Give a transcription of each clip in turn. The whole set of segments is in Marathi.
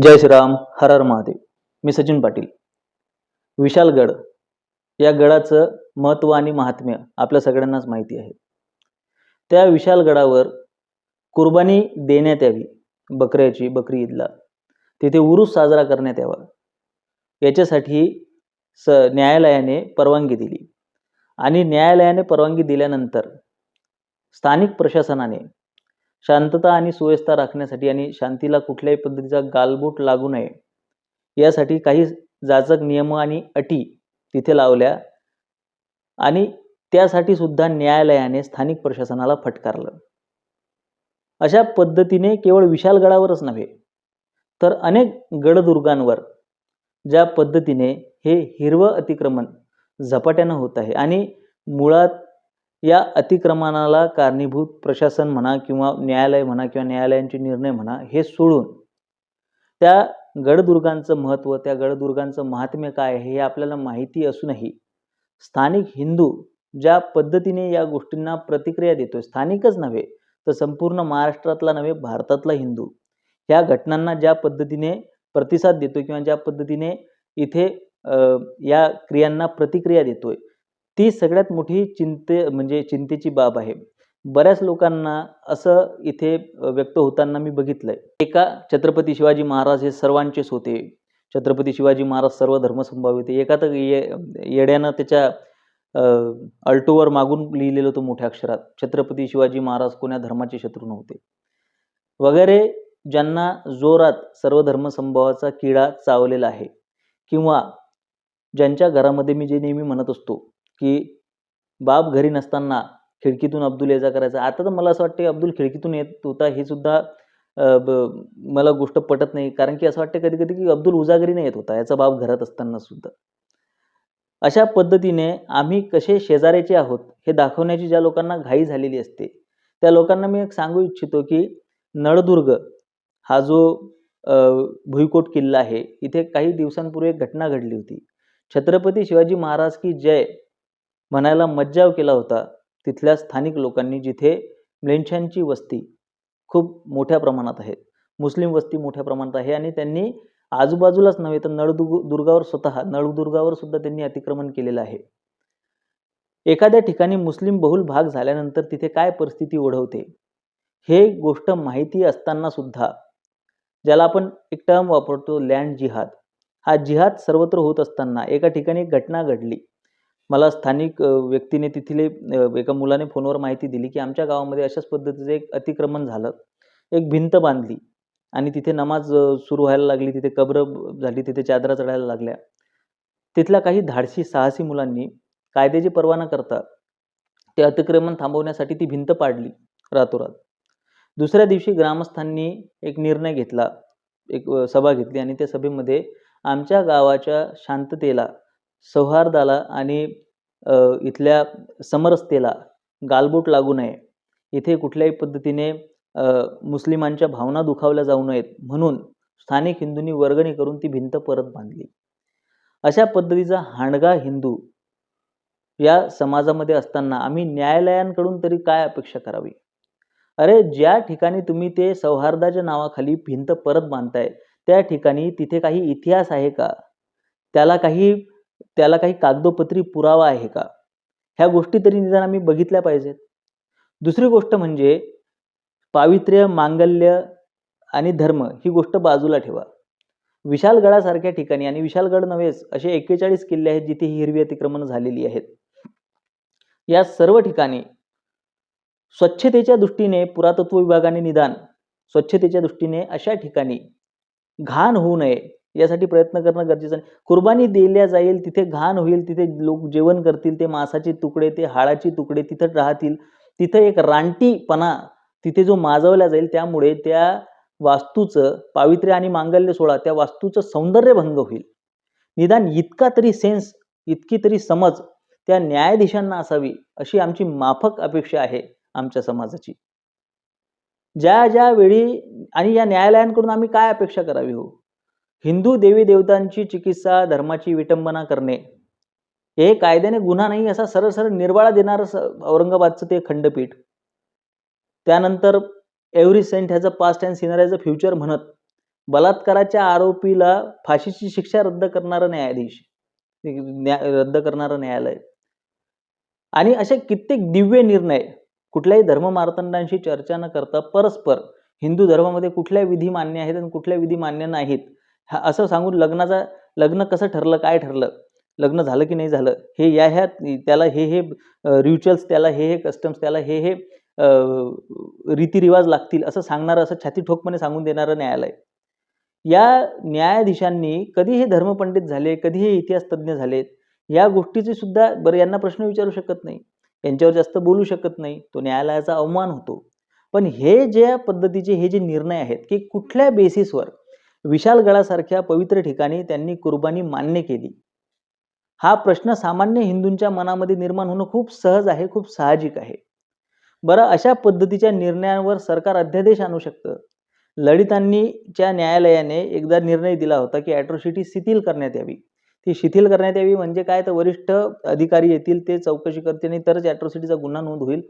जय श्रीराम हर हर महादेव. मी सचिन पाटील. विशालगड. या गडाचं महत्त्व आणि महात्म्य आपल्या सगळ्यांनाच माहिती आहे. त्या विशालगडावर कुर्बानी देण्यात यावी बकऱ्याची बकरी ईदला. तिथे उरूस साजरा करण्यात यावा. याच्यासाठी स न्यायालयाने परवानगी दिली. आणि न्यायालयाने परवानगी दिल्यानंतर स्थानिक प्रशासनाने शांतता आणि सुव्यवस्था राखण्यासाठी आणि शांतीला कुठल्याही पद्धतीचा गालबोट लागू नये. यासाठी काही जाचक नियम आणि अटी तिथे लावल्या आणि त्यासाठी सुद्धा न्यायालयाने स्थानिक प्रशासनाला फटकारलं. अशा पद्धतीने केवळ विशालगडावरच नव्हे तर अनेक गडदुर्गांवर ज्या पद्धतीने हे हिरवं अतिक्रमण झपाट्यानं होत आहे आणि मुळात या अतिक्रमणाला कारणीभूत प्रशासन म्हणा किंवा न्यायालय म्हणा किंवा न्यायालयांचे निर्णय म्हणा हे सोडून त्या गडदुर्गांचं महत्त्व त्या गडदुर्गांचं महात्म्य काय आहे हे आपल्याला माहिती असूनही स्थानिक हिंदू ज्या पद्धतीने या गोष्टींना प्रतिक्रिया देतोय स्थानिकच नव्हे तर संपूर्ण महाराष्ट्रातला नव्हे भारतातला हिंदू ह्या घटनांना ज्या पद्धतीने प्रतिसाद देतोय किंवा ज्या पद्धतीने इथे या क्रियांना प्रतिक्रिया देतोय ती सगळ्यात मोठी चिंते म्हणजे चिंतेची बाब आहे. बऱ्याच लोकांना असं इथे व्यक्त होताना मी बघितलंय. एका छत्रपती शिवाजी महाराज हे सर्वांचेच होते. छत्रपती शिवाजी महाराज सर्व धर्मसंभाव होते. एका तर ये येड्यानं त्याच्या अल्टोवर मागून लिहिलेलं होतं मोठ्या अक्षरात छत्रपती शिवाजी महाराज कोण्या धर्माचे शत्रू नव्हते. वगैरे ज्यांना जोरात सर्व धर्मसंभावाचा किडा चावलेला आहे किंवा ज्यांच्या घरामध्ये मी जे नेहमी म्हणत असतो की बाप घरी नसताना खिडकीतून अब्दुल ये जा करायचा. आता तर मला असं वाटतं अब्दुल खिडकीतून येत होता हे सुद्धा ब- मला गोष्ट पटत नाही. कारण की असं वाटतं कधी कधी की अब्दुल उजागरीने येत होता. याचा बाप घरात असताना सुद्धा. अशा पद्धतीने आम्ही कसे शेजाऱ्याचे आहोत हे दाखवण्याची ज्या लोकांना घाई झालेली असते त्या लोकांना मी एक सांगू इच्छितो की नळदुर्ग हा जो भुईकोट किल्ला आहे इथे काही दिवसांपूर्वी एक घटना घडली होती. छत्रपती शिवाजी महाराज की जय म्हणायला मज्जाव केला होता तिथल्या स्थानिक लोकांनी जिथे म्लेंछांची वस्ती खूप मोठ्या प्रमाणात आहे. मुस्लिम वस्ती मोठ्या प्रमाणात आहे आणि त्यांनी आजूबाजूलाच नव्हे तर नळदुर्ग दुर्गावर स्वतः नळदुर्गावर सुद्धा त्यांनी अतिक्रमण केलेलं आहे. एखाद्या ठिकाणी मुस्लिम बहुल भाग झाल्यानंतर तिथे काय परिस्थिती ओढवते? हे गोष्ट माहिती असताना सुद्धा ज्याला आपण एक टर्म वापरतो लँड जिहाद हा जिहाद सर्वत्र होत असताना एका ठिकाणी घटना घडली. मला स्थानिक व्यक्तीने तिथले एका मुलाने फोनवर माहिती दिली की आमच्या गावामध्ये अशाच पद्धतीचं एक अतिक्रमण झालं. एक भिंत बांधली आणि तिथे नमाज सुरू व्हायला लागली. तिथे कब्र झाली. तिथे चादरा चढायला लागल्या. तिथल्या काही धाडशी साहसी मुलांनी कायद्याची पर्वा न करता ते अतिक्रमण थांबवण्यासाठी ती भिंत पाडली रातोरात. दुसऱ्या दिवशी ग्रामस्थांनी एक निर्णय घेतला. एक सभा घेतली आणि त्या सभेमध्ये आमच्या गावाच्या शांततेला सौहार्दाला आणि इथल्या समरसतेला गालबोट लागू नये. इथे कुठल्याही पद्धतीने मुस्लिमांच्या भावना दुखावल्या जाऊ नयेत म्हणून स्थानिक हिंदूंनी वर्गणी करून ती भिंत परत बांधली. अशा पद्धतीचा हांडगा हिंदू या समाजामध्ये असताना आम्ही न्यायालयांकडून तरी काय अपेक्षा करावी? अरे ज्या ठिकाणी तुम्ही ते सौहार्दाच्या नावाखाली भिंत परत बांधताय त्या ठिकाणी तिथे काही इतिहास आहे का? त्याला काही त्याला काही कागदोपत्री पुरावा आहे का? ह्या गोष्टी तरी निदान आम्ही बघितल्या पाहिजेत. दुसरी गोष्ट म्हणजे पावित्र्य मांगल्य आणि धर्म ही गोष्ट बाजूला ठेवा. विशालगडासारख्या ठिकाणी आणि विशालगड नव्हेच असे एक्केचाळीस किल्ले आहेत जिथे ही हिरवी अतिक्रमण झालेली आहेत. या सर्व ठिकाणी स्वच्छतेच्या दृष्टीने पुरातत्व विभागाने निदान स्वच्छतेच्या दृष्टीने अशा ठिकाणी घाण होऊ नये यासाठी प्रयत्न करणं गरजेचं आहे. कुर्बानी दिल्या जाईल तिथे घाण होईल तिथे लोक जेवण करतील ते मांसाचे तुकडे ते हाडाचे तुकडे तिथं राहतील. तिथं एक रानटीपणा तिथे जो माजवला जाईल त्यामुळे त्या वास्तूचं पावित्र्य आणि मांगल्य सोळा त्या वास्तूचं सौंदर्य भंग होईल. निदान इतका तरी सेन्स इतकी तरी समज त्या न्यायाधीशांना असावी अशी आमची माफक अपेक्षा आहे आमच्या समाजाची. ज्या ज्या वेळी आणि या न्यायालयांकडून आम्ही काय अपेक्षा करावी हो? हिंदू देवी देवतांची चिकित्सा धर्माची विटंबना करणे. हे कायद्याने गुन्हा नाही असा सरळ सरळ निर्वाळा देणारं औरंगाबादचं ते खंडपीठ. त्यानंतर एव्हरी सेंट ह्याचं past and sinner a future म्हणत बलात्काराच्या आरोपीला फाशीची शिक्षा रद्द करणारं न्यायाधीश रद्द करणारं न्यायालय. आणि असे कित्येक दिव्य निर्णय कुठल्याही धर्म मार्तंडांशी चर्चा न करता परस्पर हिंदू धर्मामध्ये कुठल्या विधी मान्य आहेत आणि कुठल्या विधी मान्य नाहीत हा असं सांगून लग्नाचा लग्न कसं ठरलं काय ठरलं लग्न झालं की नाही झालं हे या ह्या त्याला हे हे रिच्युअल्स त्याला हे हे कस्टम्स त्याला हे हे रीतिरिवाज लागतील असं सांगणारं असं छाती ठोकपणे सांगून देणारं न्यायालय. या न्यायाधीशांनी कधी हे धर्मपंडित झाले कधी हे इतिहास तज्ज्ञ झालेत या गोष्टीचे सुद्धा बरं यांना प्रश्न विचारू शकत नाही. यांच्यावर जास्त बोलू शकत नाही. तो न्यायालयाचा अवमान होतो. पण हे ज्या पद्धतीचे हे जे निर्णय आहेत की कुठल्या बेसिसवर विशालगडासारख्या पवित्र ठिकाणी त्यांनी कुर्बानी मान्य केली. हा प्रश्न सामान्य हिंदूंच्या मनामध्ये निर्माण होणं खूप सहज आहे खूप साहजिक आहे. बरं अशा पद्धतीच्या निर्णयांवर सरकार अध्यादेश आणू शकतं? ललितांनीच्या न्यायालयाने एकदा निर्णय दिला होता की ॲट्रॉसिटी शिथिल करण्यात यावी. ती शिथिल करण्यात यावी म्हणजे काय? तर वरिष्ठ अधिकारी येतील ते चौकशी करतील आणि तरच ॲट्रॉसिटीचा गुन्हा नोंद होईल.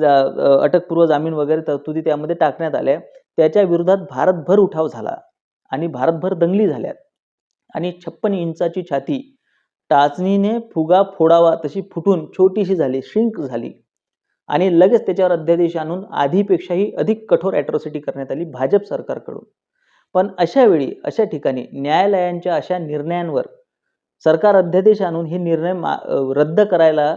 जा- अटकपूर्व जामीन वगैरे तरतुदी त्यामध्ये टाकण्यात आल्या. त्याच्या विरोधात भारतभर उठाव झाला. आणि भारतभर दंगली झाल्यात. आणि छप्पन इंचाची छाती टाचणीने फुगा फोडावा तशी फुटून छोटीशी झाली श्रिंक झाली. आणि लगेच त्याच्यावर अध्यादेश आणून आधीपेक्षाही अधिक कठोर ॲट्रॉसिटी करण्यात आली भाजप सरकारकडून. पण अशा वेळी अशा ठिकाणी न्यायालयांच्या अशा निर्णयांवर सरकार अध्यादेश आणून हे निर्णय मा रद्द करायला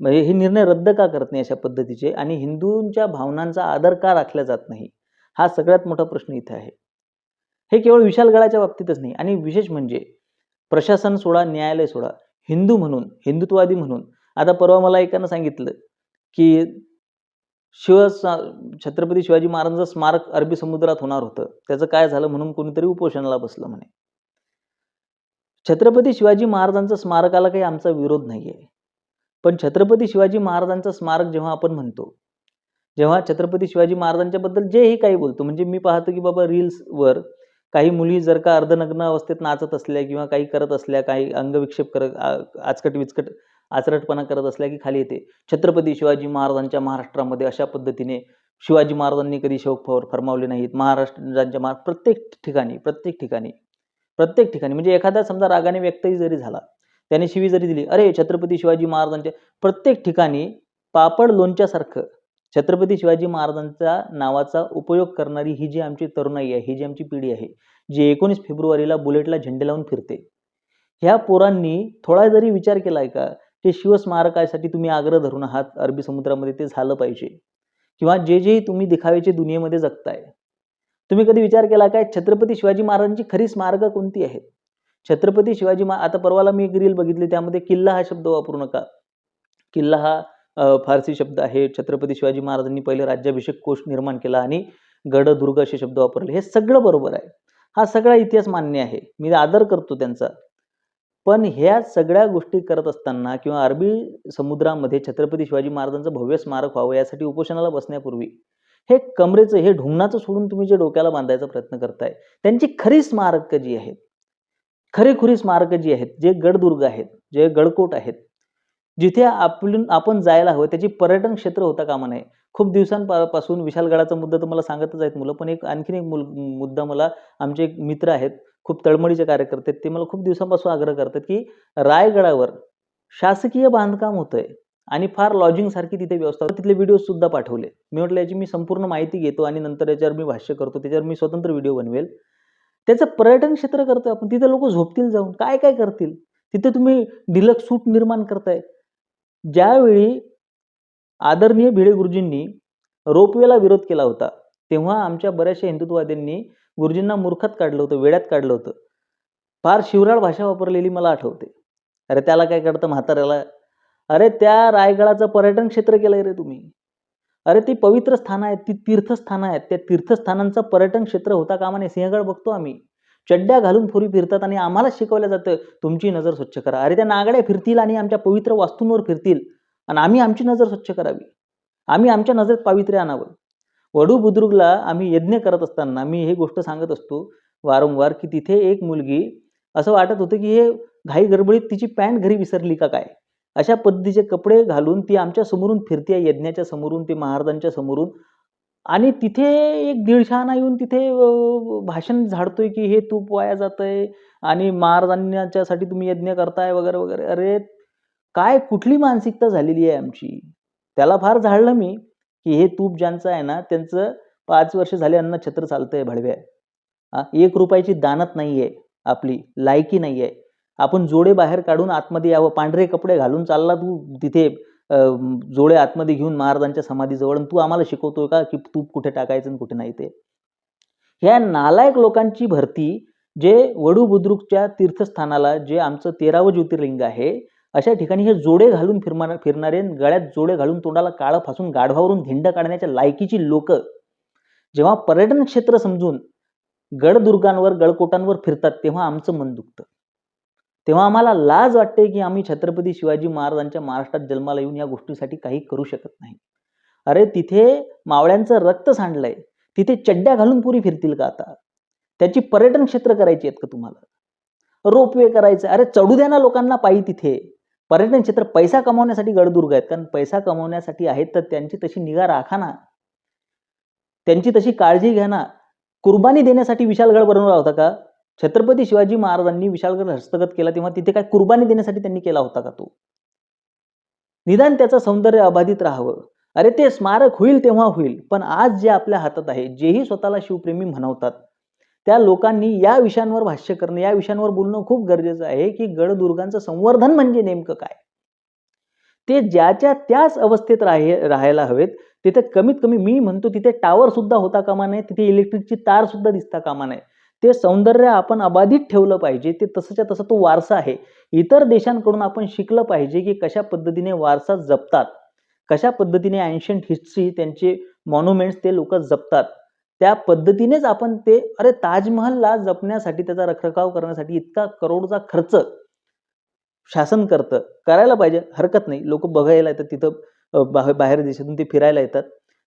म्हणजे हे निर्णय रद्द का करत नाही अशा पद्धतीचे आणि हिंदूंच्या भावनांचा आदर का राखला जात नाही? हा सगळ्यात मोठा प्रश्न इथे आहे. हे केवळ विशालगडाच्या बाबतीतच नाही. आणि विशेष म्हणजे प्रशासन सोडा न्यायालय सोडा हिंदू म्हणून हिंदुत्ववादी म्हणून. आता परवा मला एकानं सांगितलं की शिव छत्रपती शिवाजी महाराजांचं स्मारक अरबी समुद्रात होणार होतं. त्याचं काय झालं म्हणून कोणीतरी उपोषणाला बसलं म्हणे. छत्रपती शिवाजी महाराजांचं स्मारकाला काही आमचा विरोध नाही आहे पण छत्रपती शिवाजी महाराजांचं स्मारक जेव्हा आपण म्हणतो जेव्हा छत्रपती शिवाजी महाराजांच्याबद्दल जेही काही बोलतो म्हणजे मी पाहतो की बाबा रील्सवर काही मुली जर का अर्धनग्न अवस्थेत नाचत असल्या किंवा काही करत असल्या काही अंगविक्षेप करत आचकट विचकट आचरटपणा करत असल्या की खाली येते. छत्रपती शिवाजी महाराजांच्या महाराष्ट्रामध्ये अशा पद्धतीने शिवाजी महाराजांनी कधी शोक फर फरमावले नाहीत. महाराष्ट्रांच्या महा प्रत्येक ठिकाणी प्रत्येक ठिकाणी प्रत्येक ठिकाणी म्हणजे एखादा समजा रागाने व्यक्तही जरी झाला त्याने शिवी जरी दिली अरे छत्रपती शिवाजी महाराजांच्या प्रत्येक ठिकाणी पापड लोणच्यासारखं छत्रपती शिवाजी महाराजांचा नावाचा उपयोग करणारी ही जी आमची तरुणाई आहे ही जी आमची पिढी आहे जी एकोणीस फेब्रुवारीला बुलेटला झेंडे लावून फिरते. ह्या पोरांनी थोडा जरी विचार केलाय का की शिवस्मारकासाठी तुम्ही आग्रह धरून आहात अरबी समुद्रामध्ये ते झालं पाहिजे किंवा जे जे तुम्ही दिखावेचे दुनियेमध्ये जगताय तुम्ही कधी विचार केला काय छत्रपती शिवाजी महाराजांची खरी स्मारकं कोणती आहेत? छत्रपती शिवाजी महा आता परवाला मी एक रील बघितली त्यामध्ये किल्ला हा शब्द वापरू नका. किल्ला हा फारसी शब्द आहे. छत्रपती शिवाजी महाराजांनी पहिले राज्याभिषेक कोश निर्माण केला आणि गडदुर्ग असे शब्द वापरले. हे सगळं बरोबर आहे. हा सगळा इतिहास मान्य आहे. मी आदर करतो त्यांचा. पण ह्या सगळ्या गोष्टी करत असताना किंवा अरबी समुद्रामध्ये छत्रपती शिवाजी महाराजांचं भव्य स्मारक व्हावं यासाठी उपोषणाला बसण्यापूर्वी हे कमरेचं हे ढुंगणाचं सोडून तुम्ही जे डोक्याला बांधायचा प्रयत्न करताय त्यांची खरी स्मारकं जी आहेत खरीखुरी स्मारकं जी आहेत जे गडदुर्ग आहेत जे गडकोट आहेत जिथे आपण आपण जायला हवं त्याची पर्यटन क्षेत्र होता कामा नये. खूप दिवसांपासून विशालगडाचा मुद्दा तुम्हाला सांगतच आहेत मुलं पण एक आणखीन एक मुल मुद्दा मला आमचे एक मित्र आहेत खूप तळमळीचे कार्यकर्ते आहेत ते मला खूप दिवसांपासून आग्रह करतात की रायगडावर शासकीय बांधकाम होतंय आणि फार लॉजिंगसारखी तिथे व्यवस्था होती. तिथले व्हिडिओसुद्धा पाठवले. मी म्हटलं याची मी संपूर्ण माहिती घेतो आणि नंतर याच्यावर मी भाष्य करतो त्याच्यावर मी स्वतंत्र व्हिडिओ बनवेल. त्याचं पर्यटन क्षेत्र करतोय आपण तिथे लोक झोपतील जाऊन. काय काय करतील? तिथे तुम्ही डिलक्स सूट निर्माण करताय. ज्यावेळी आदरणीय भिडे गुरुजींनी रोपवेला विरोध केला होता तेव्हा आमच्या बऱ्याचशा हिंदुत्ववाद्यांनी गुरुजींना मूर्खात काढलं होतं वेड्यात काढलं होतं. फार शिवराळ भाषा वापरलेली मला आठवते. अरे त्याला काय करतं म्हाताऱ्याला? अरे त्या रायगडाचं पर्यटन क्षेत्र केलंय रे तुम्ही. अरे ती पवित्र स्थानं आहेत ती तीर्थस्थानं आहेत त्या तीर्थस्थानांचं पर्यटन क्षेत्र होता कामाने सिंहगड बघतो आम्ही. चड्ड्या घालून फोरी फिरतात आणि आम्हाला शिकवलं जातं तुमची नजर स्वच्छ करा. अरे त्या नागड्या फिरतील आणि आमच्या पवित्र वास्तूंवर फिरतील. आणि आम्ही आमची नजर स्वच्छ करावी. आम्ही आमच्या नजरेत पावित्र्य आणावं. वडू बुद्रुकला आम्ही यज्ञ करत असताना मी हे गोष्ट सांगत असतो वारंवार की तिथे एक मुलगी असं वाटत होतं की हे घाई गडबडीत तिची पॅन्ट घरी विसरली का काय? अशा पद्धतीचे कपडे घालून ती आमच्या समोरून फिरते यज्ञाच्या समोरून ते महाराजांच्या समोरून. आणि तिथे एक दीडशहाणा येऊन तिथे भाषण झाडतोय की हे तूप वाया जातंय आणि महाराजांच्यासाठी तुम्ही यज्ञ करताय वगैरे वगैरे. अरे काय कुठली मानसिकता झालेली आहे आमची? त्याला फार झाडलं मी की हे तूप ज्यांचं आहे ना त्यांचं पाच वर्ष झाले अन्न छत्र चालतंय भडव्या. एक रुपयाची दानत नाहीये आपली लायकी नाहीये. आपण जोडे बाहेर काढून आतमध्ये यावं पांढरे कपडे घालून चालला तू तिथे जोडे आतमध्ये घेऊन महाराजांच्या समाधीजवळ तू आम्हाला शिकवतोय का की तूप कुठे टाकायचं आणि कुठे नाही ते? ह्या नालायक लोकांची भरती जे वडू बुद्रुकच्या तीर्थस्थानाला जे आमचं तेरावं ज्योतिर्लिंग आहे अशा ठिकाणी हे जोडे घालून फिरणार फिरणारे गळ्यात जोडे घालून तोंडाला काळं फासून गाढवावरून धिंड काढण्याच्या लायकीची लोक. जेव्हा पर्यटन क्षेत्र समजून गडदुर्गांवर गडकोटांवर फिरतात तेव्हा आमचं मन दुखतं. तेव्हा आम्हाला लाज वाटते की आम्ही छत्रपती शिवाजी महाराजांच्या महाराष्ट्रात जन्माला येऊन या गोष्टीसाठी काही करू शकत नाही. अरे तिथे मावळ्यांचं रक्त सांडलंय. तिथे चड्ड्या घालून पुरी फिरतील का आता? त्याची पर्यटन क्षेत्र करायची आहेत का तुम्हाला? रोपवे करायचं. अरे चढू द्या ना लोकांना पायी तिथे. पर्यटन क्षेत्र पैसा कमावण्यासाठी गडदुर्ग आहेत. कारण पैसा कमावण्यासाठी आहेत तर त्यांची तशी निगा राखा ना. त्यांची तशी काळजी घ्या ना. कुर्बानी देण्यासाठी विशालगड बनवला होता का? छत्रपती शिवाजी महाराजांनी विशालगड हस्तगत केला तेव्हा तिथे काय कुर्बानी देण्यासाठी त्यांनी केला होता का तो? निदान त्याचं सौंदर्य अबाधित राहावं. अरे ते स्मारक होईल तेव्हा होईल पण आज जे आपल्या हातात आहे जेही स्वतःला शिवप्रेमी म्हणवतात त्या लोकांनी या विषयांवर भाष्य करणं या विषयांवर बोलणं खूप गरजेचं आहे की गडदुर्गांचं संवर्धन म्हणजे नेमकं काय? ते ज्याच्या त्याच अवस्थेत राहे राहायला हवेत तिथे कमीत कमी मी म्हणतो तिथे टावर सुद्धा होता कामा नये तिथे इलेक्ट्रिकची तार सुद्धा दिसता कामा नये. ते सौंदर्य आपण अबाधित ठेवलं पाहिजे ते तसंच्या तसं तो वारसा आहे. इतर देशांकडून आपण शिकलं पाहिजे की कशा पद्धतीने वारसा जपतात. कशा पद्धतीने अँशंट हिस्ट्री त्यांचे मॉन्युमेंट्स ते लोक जपतात. त्या पद्धतीनेच आपण ते अरे ताजमहलला जपण्यासाठी त्याचा रखरखाव करण्यासाठी इतका करोडचा खर्च शासन करतं. करायला पाहिजे हरकत नाही. लोक बघायला येतात तिथं बाहेर देशातून ते फिरायला येतात.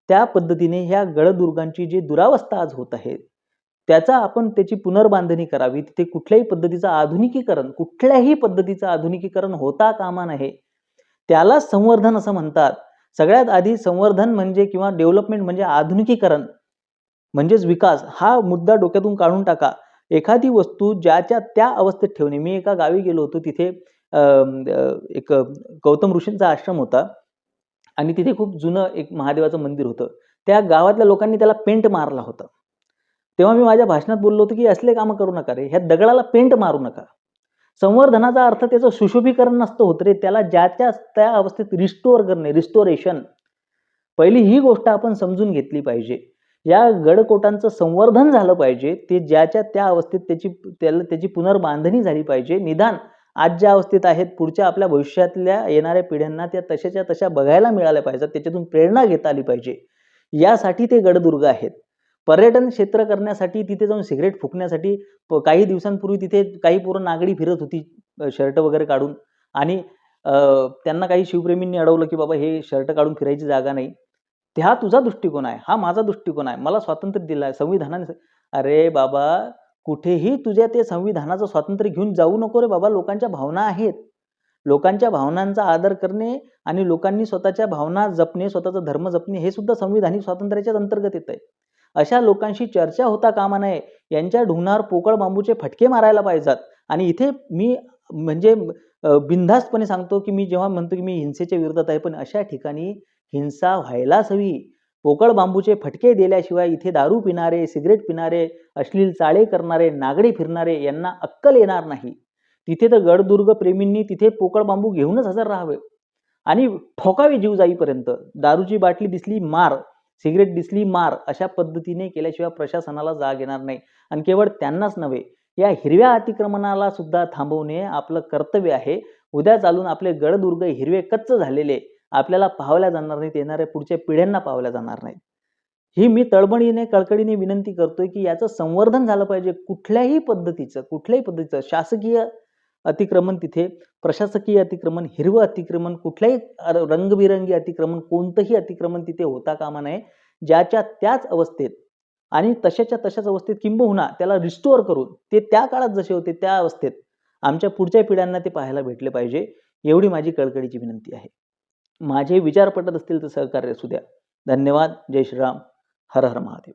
त्या पद्धतीने ह्या गडदुर्गांची जी दुरावस्था आज होत आहे त्याचा आपण त्याची पुनर्बांधणी करावी. तिथे कुठल्याही पद्धतीचं आधुनिकीकरण कुठल्याही पद्धतीचं आधुनिकीकरण होता कामा नये. त्याला संवर्धन असं म्हणतात. सगळ्यात आधी संवर्धन म्हणजे किंवा डेव्हलपमेंट म्हणजे आधुनिकीकरण म्हणजेच विकास. हा मुद्दा डोक्यातून काढून टाका. एखादी वस्तू ज्याच्या त्या अवस्थेत ठेवणे. मी एका गावी गेलो होतो. तिथे एक गौतम ऋषींचा आश्रम होता. आणि तिथे खूप जुनं एक महादेवाचं मंदिर होतं. त्या गावातल्या लोकांनी त्याला पेंट मारला होता. तेव्हा मी माझ्या भाषणात बोललो होतो की असले कामं करू नका रे. ह्या दगडाला पेंट मारू नका. संवर्धनाचा अर्थ त्याचं सुशोभीकरण नसतं होत रे. त्याला ज्याच्या त्या अवस्थेत रिस्टोअर करणे रिस्टोरेशन पहिली ही गोष्ट आपण समजून घेतली पाहिजे. या गडकोटांचं संवर्धन झालं पाहिजे. ते ज्याच्या त्या अवस्थेत त्याची त्याला त्याची पुनर्बांधणी झाली पाहिजे. निदान आज ज्या अवस्थेत आहेत पुढच्या आपल्या भविष्यातल्या येणाऱ्या पिढ्यांना त्या तशाच्या तशा बघायला मिळाल्या पाहिजेत. त्याच्यातून प्रेरणा घेता आली पाहिजे. यासाठी ते गडदुर्ग आहेत. पर्यटन क्षेत्र करण्यासाठी तिथे जाऊन सिगरेट फुकण्यासाठी प- काही दिवसांपूर्वी तिथे काही पोरं नागडी फिरत होती शर्ट वगैरे काढून. आणि त्यांना काही शिवप्रेमींनी अडवलं की बाबा हे शर्ट काढून फिरायची जागा नाही. ते हा तुझा दृष्टिकोन आहे हा माझा दृष्टिकोन आहे मला स्वातंत्र्य दिलं आहे संविधानाने अरे बाबा कुठेही तुझ्या ते संविधानाचं स्वातंत्र्य घेऊन जाऊ नको रे बाबा लोकांच्या भावना आहेत. लोकांच्या भावनांचा आदर करणे आणि लोकांनी स्वतःच्या भावना जपणे स्वतःचा धर्म जपणे हे सुद्धा संविधानिक स्वातंत्र्याच्याच अंतर्गत येत आहे अशा लोकांशी चर्चा होता कामा नये. यांच्या ढुंगणावर पोकळ बांबूचे फटके मारायला पाहिजेत. आणि इथे मी म्हणजे बिनधास्तपणे सांगतो की मी जेव्हा म्हणतो की मी हिंसेच्या विरोधात आहे पण अशा ठिकाणी हिंसा व्हायलाच हवी. पोकळ बांबूचे फटके दिल्याशिवाय इथे दारू पिणारे सिगरेट पिणारे अश्लील चाळे करणारे नागडे फिरणारे यांना अक्कल येणार नाही. तिथे तर गडदुर्ग प्रेमींनी तिथे पोकळ बांबू घेऊनच हजर राहावे. आणि ठोकावे जीव जाईपर्यंत. दारूची बाटली दिसली मार. सिगरेट दिसली मार अशा पद्धतीने केल्याशिवाय प्रशासनाला जाग येणार नाही. आणि केवळ त्यांनाच नव्हे या हिरव्या अतिक्रमणाला सुद्धा थांबवणे आपलं कर्तव्य आहे. उद्या चालून आपले गडदुर्ग हिरवे कच्च झालेले आपल्याला पाहवल्या जाणार नाहीत येणाऱ्या पुढच्या पिढ्यांना पाहवल्या जाणार नाहीत. ही मी तळबणीने कळकळीने विनंती करतोय की याचं संवर्धन झालं पाहिजे कुठल्याही पद्धतीचं कुठल्याही पद्धतीचं शासकीय अतिक्रमण तिथे प्रशासकीय अतिक्रमण हिरवं अतिक्रमण कुठल्याही रंगबिरंगी अतिक्रमण कोणतंही अतिक्रमण तिथे होता कामा नये. ज्याच्या त्याच अवस्थेत आणि तशाच्या तशाच अवस्थेत किंबहुना त्याला रिस्टोअर करून ते त्या काळात जसे होते त्या अवस्थेत आमच्या पुढच्या पिढ्यांना ते पाहायला भेटले पाहिजे एवढी माझी कळकळीची विनंती आहे. माझे विचार पटत असतील तर सहकार्य असू द्या. धन्यवाद. जय श्रीराम. हर हर महादेव.